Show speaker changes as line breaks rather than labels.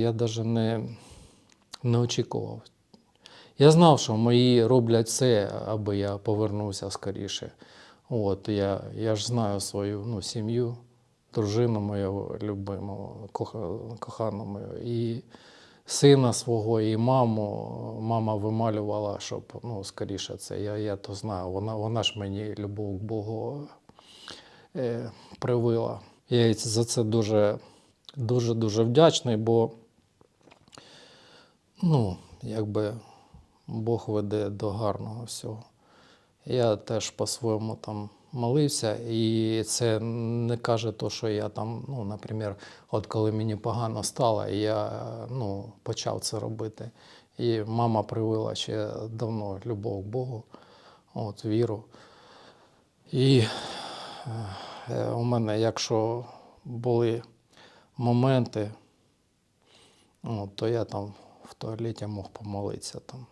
Я навіть не, не очікував. Я знав, що мої роблять все, аби я повернувся скоріше. От, я, я ж знаю свою ну, сім'ю, дружину мою любиму, кохану мою, і сина свого, і маму. Мама вималювала, щоб ну, скоріше це. Я, я то знаю. Вона, вона ж мені любов к Богу е, привила. Я за це дуже, дуже, дуже вдячний, бо ну, якби Бог веде до гарного всього. Я теж по-своєму там молився, і це не каже то, що я там, ну, наприклад, от коли мені погано стало, я ну, почав це робити. І мама привила ще давно любов к Богу, от, віру. І е, у мене, якщо були моменти, от, то я там в туалеті мог помолитися там.